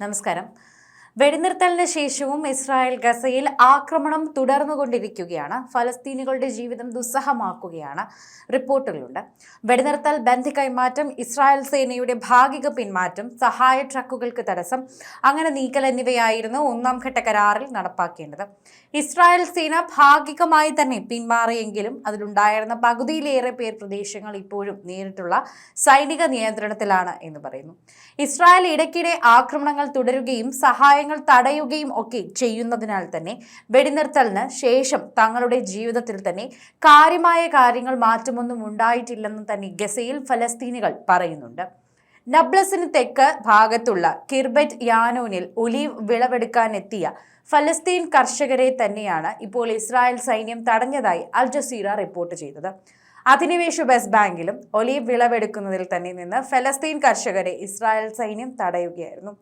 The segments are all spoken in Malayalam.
നമസ്കാരം. വെടിനിർത്തലിന് ശേഷവും ഇസ്രായേൽ ഗസയിൽ ആക്രമണം തുടർന്നുകൊണ്ടിരിക്കുകയാണ്. ഫലസ്തീനികളുടെ ജീവിതം ദുസ്സഹമാക്കുകയാണ് റിപ്പോർട്ടുകളുണ്ട്. വെടിനിർത്തൽ ബന്ധി കൈമാറ്റം ഇസ്രായേൽ സേനയുടെ ഭാഗിക പിന്മാറ്റം സഹായ ട്രക്കുകൾക്ക് തടസ്സം അങ്ങനെ നീക്കൽ എന്നിവയായിരുന്നു ഒന്നാം ഘട്ട കരാറിൽ നടപ്പാക്കേണ്ടത്. ഇസ്രായേൽ സേന ഭാഗികമായി തന്നെ പിന്മാറിയെങ്കിലും അതിലുണ്ടായിരുന്ന പകുതിയിലേറെ പേർ പ്രദേശങ്ങൾ ഇപ്പോഴും നേരിട്ടുള്ള സൈനിക നിയന്ത്രണത്തിലാണ് എന്ന് പറയുന്നു. ഇസ്രായേൽ ഇടയ്ക്കിടെ ആക്രമണങ്ങൾ തുടരുകയും സഹായങ്ങൾ തടയുകയും ഒക്കെ ചെയ്യുന്നതിനാൽ തന്നെ വെടിനിർത്തലിന് ശേഷം തങ്ങളുടെ ജീവിതത്തിൽ തന്നെ കാര്യമായ കാര്യങ്ങൾ മാറ്റമൊന്നും ഉണ്ടായിട്ടില്ലെന്ന് തന്നെ ഗസയിൽ ഫലസ്തീനികൾ പറയുന്നുണ്ട്. നബ്ലസിന് തെക്ക് ഭാഗത്തുള്ള കിർബറ്റ് യാനോനിൽ ഒലീവ് വിളവെടുക്കാനെത്തിയ ഫലസ്തീൻ കർഷകരെ തന്നെയാണ് ഇപ്പോൾ ഇസ്രായേൽ സൈന്യം തടഞ്ഞതായി അൽ ജസീറ റിപ്പോർട്ട് ചെയ്തത്. അധിനിവേശ വെസ്റ്റ് ബാങ്കിലും ഒലീവ് വിളവെടുക്കുന്നതിൽ തന്നെ നിന്ന് ഫലസ്തീൻ കർഷകരെ ഇസ്രായേൽ സൈന്യം തടയുകയായിരുന്നു.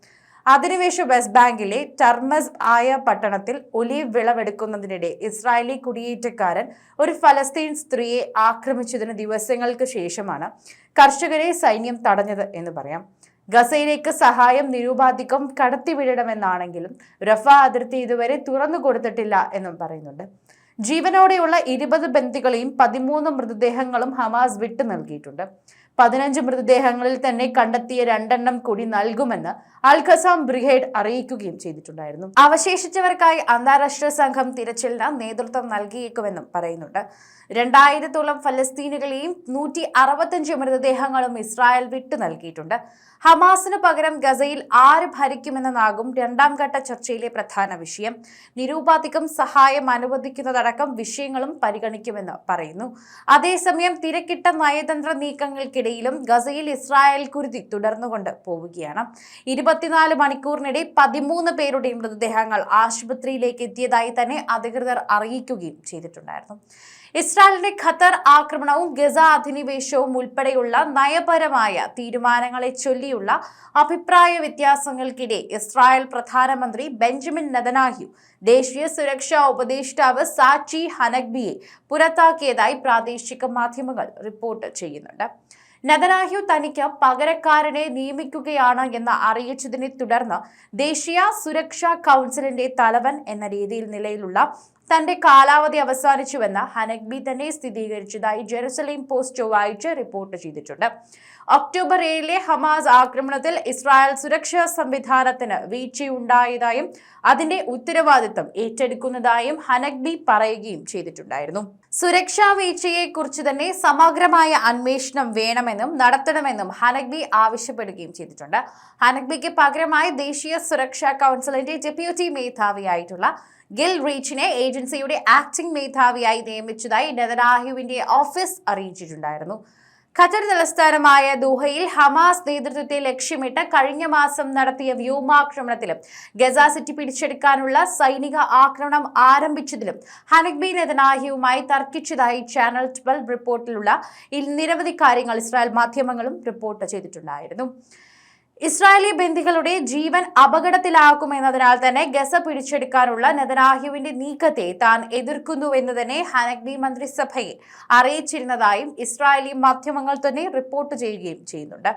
അധിനിവേശ വെസ്റ്റ് ബാങ്കിലെ ടർമസ് ആയ പട്ടണത്തിൽ ഒലീവ് വിളവെടുക്കുന്നതിനിടെ ഇസ്രായേലി കുടിയേറ്റക്കാരൻ ഒരു ഫലസ്തീൻ സ്ത്രീയെ ആക്രമിച്ചതിന് ദിവസങ്ങൾക്ക് ശേഷമാണ് കർഷകരെ സൈന്യം തടഞ്ഞത് എന്ന് പറയാം. ഗസയിലേക്ക് സഹായം നിരൂപാധികം കടത്തിവിടണമെന്നാണെങ്കിലും റഫ അതിർത്തി ഇതുവരെ തുറന്നു കൊടുത്തിട്ടില്ല എന്നും പറയുന്നുണ്ട്. ജീവനോടെയുള്ള ഇരുപത് ബന്ദികളെയും പതിമൂന്ന് മൃതദേഹങ്ങളും ഹമാസ് വിട്ടു നൽകിയിട്ടുണ്ട്. പതിനഞ്ച് മൃതദേഹങ്ങളിൽ തന്നെ കണ്ടെത്തിയ രണ്ടെണ്ണം കൂടി നൽകുമെന്ന് അൽ ഖസാം ബ്രിഗേഡ് അറിയിക്കുകയും ചെയ്തിട്ടുണ്ടായിരുന്നു. അവശേഷിച്ചവർക്കായി അന്താരാഷ്ട്ര സംഘം തിരച്ചിലിന് നേതൃത്വം നൽകിയേക്കുമെന്നും പറയുന്നുണ്ട്. രണ്ടായിരത്തോളം ഫലസ്തീനുകളെയും നൂറ്റി അറുപത്തഞ്ച് മൃതദേഹങ്ങളും ഇസ്രായേൽ വിട്ടു നൽകിയിട്ടുണ്ട്. ഹമാസിന് പകരം ഗസയിൽ ആര് ഭരിക്കുമെന്നതാകും രണ്ടാം ഘട്ട ചർച്ചയിലെ പ്രധാന വിഷയം. നിരൂപാധികം സഹായം അനുവദിക്കുന്നതടക്കം വിഷയങ്ങളും പരിഗണിക്കുമെന്ന് പറയുന്നു. അതേസമയം തിരക്കിട്ട നയതന്ത്ര നീക്കങ്ങൾക്കിടയിലും ഗസയിൽ ഇസ്രായേൽ കുരുതി തുടർന്നുകൊണ്ട് പോവുകയാണ്. ഇരുപത്തിനാല് മണിക്കൂറിനിടെ പതിമൂന്ന് പേരുടെ മൃതദേഹങ്ങൾ ആശുപത്രിയിലേക്ക് എത്തിയതായി തന്നെ അധികൃതർ അറിയിക്കുകയും ചെയ്തിട്ടുണ്ടായിരുന്നു. ഇസ്രായേലിന്റെ ഖത്തർ ആക്രമണവും ഗസ അധിനിവേശവും ഉൾപ്പെടെയുള്ള നയപരമായ തീരുമാനങ്ങളെ ചൊല്ലിയുള്ള അഭിപ്രായ വ്യത്യാസങ്ങൾക്കിടെ ഇസ്രായേൽ പ്രധാനമന്ത്രി ബെഞ്ചമിൻ നെതനാഹ്യു ദേശീയ സുരക്ഷാ ഉപദേഷ്ടാവ് സാച്ചി ഹനഗ്ബിയെ പുറത്താക്കിയതായി പ്രാദേശിക മാധ്യമങ്ങൾ റിപ്പോർട്ട് ചെയ്യുന്നുണ്ട്. നദനാഹ്യു തനിക്ക് പകരക്കാരനെ നിയമിക്കുകയാണ് എന്ന് അറിയിച്ചതിനെ തുടർന്ന് ദേശീയ സുരക്ഷാ കൗൺസിലിന്റെ തലവൻ എന്ന രീതിയിൽ നിലയിലുള്ള തന്റെ കാലാവധി അവസാനിച്ചുവെന്ന് ഹനഗ്ബി തന്നെ സ്ഥിരീകരിച്ചതായി ജെറുസലേം പോസ്റ്റ് ചൊവ്വാഴ്ച റിപ്പോർട്ട് ചെയ്തിട്ടുണ്ട്. ഒക്ടോബർ ഏഴിലെ ഹമാസ് ആക്രമണത്തിൽ ഇസ്രായേൽ സുരക്ഷാ സംവിധാനത്തിന് വീഴ്ചയുണ്ടായതായും അതിന്റെ ഉത്തരവാദിത്തം ഏറ്റെടുക്കുന്നതായും ഹനഗ്ബി പറയുകയും ചെയ്തിട്ടുണ്ടായിരുന്നു. സുരക്ഷാ വീഴ്ചയെക്കുറിച്ച് തന്നെ സമഗ്രമായ അന്വേഷണം വേണമെന്നും നടത്തണമെന്നും ഹനഗ്ബി ആവശ്യപ്പെടുകയും ചെയ്തിട്ടുണ്ട്. ഹനഗ്ബിക്ക് പകരമായി ദേശീയ സുരക്ഷാ കൗൺസിലിന്റെ ഡെപ്യൂട്ടി മേധാവിയായിട്ടുള്ള ഗിൽ റീച്ചിനെ ഏജൻസിയുടെ ആക്ടിംഗ് മേധാവിയായി നിയമിച്ചതായി നെതനാഹുവിന്റെ ഓഫീസ് അറിയിച്ചിട്ടുണ്ടായിരുന്നു. ഖത്തർ തലസ്ഥാനമായ ദുഹയിൽ ഹമാസ് നേതൃത്വത്തെ ലക്ഷ്യമിട്ട് കഴിഞ്ഞ മാസം നടത്തിയ വ്യോമാക്രമണത്തിലും ഗസ സിറ്റി പിടിച്ചെടുക്കാനുള്ള സൈനിക ആക്രമണം ആരംഭിച്ചതിലും ഹനഗ്ബി നെതനാഹിയുമായി തർക്കിച്ചതായി ചാനൽ ട്വൽവ് റിപ്പോർട്ടിലുള്ള നിരവധി കാര്യങ്ങൾ ഇസ്രായേൽ മാധ്യമങ്ങളും റിപ്പോർട്ട് ചെയ്തിട്ടുണ്ടായിരുന്നു. ഇസ്രായേലി ബന്ദികളുടെ ജീവൻ അപകടത്തിലാക്കുമെന്നതിനാൽ തന്നെ ഗസ പിടിച്ചെടുക്കാനുള്ള നെതനാഹ്യുവിന്റെ നീക്കത്തെ താൻ എതിർക്കുന്നുവെന്ന് തന്നെ ഹനഗ്ബി മന്ത്രിസഭയെ അറിയിച്ചിരുന്നതായും ഇസ്രായേലി മാധ്യമങ്ങൾ തന്നെ റിപ്പോർട്ട് ചെയ്യുകയും ചെയ്യുന്നുണ്ട്.